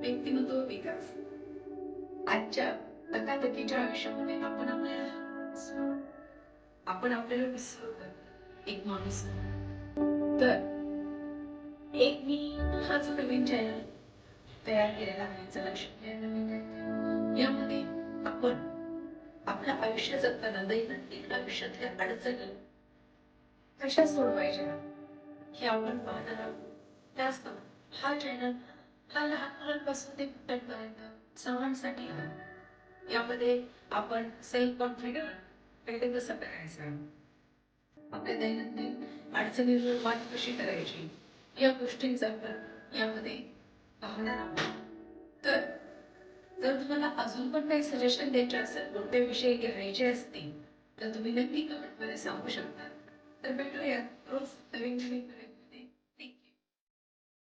व्यक्तिमत्व विकास. आजच्या धकाधकीच्या आयुष्यामध्ये आपण आपल्याला आपण आपल्याला विसरतो एक माणूस तर एक मी हाच नवीन चॅनल तयार केलेला आहे. चला शिकण्याला यामध्ये आपण आपलं आयुष्य जगताना दैनंदिन आयुष्यातल्या अडचणी कशा सोडवायच्या हे आपण पाहणार आहोत. हा चॅनल हा लहान मुलांपासून ते मोठ्यांपर्यंत सर्वांसाठी यामध्ये आपण सेल्फ कॉन्फिडंट पहिले कसं करायचं? आपल्या दैनंदिन अडचणीवर मात कशी करायची? या गोष्टींचा आपण यामध्ये पाहणार आहोत. तर जर तुम्हाला अजून पण काही सजेशन द्यायचे असेल कोणते विषय घ्यायचे असतील तर तुम्ही नक्की कमेंटमध्ये सांगू शकता. तर भेटूया रोज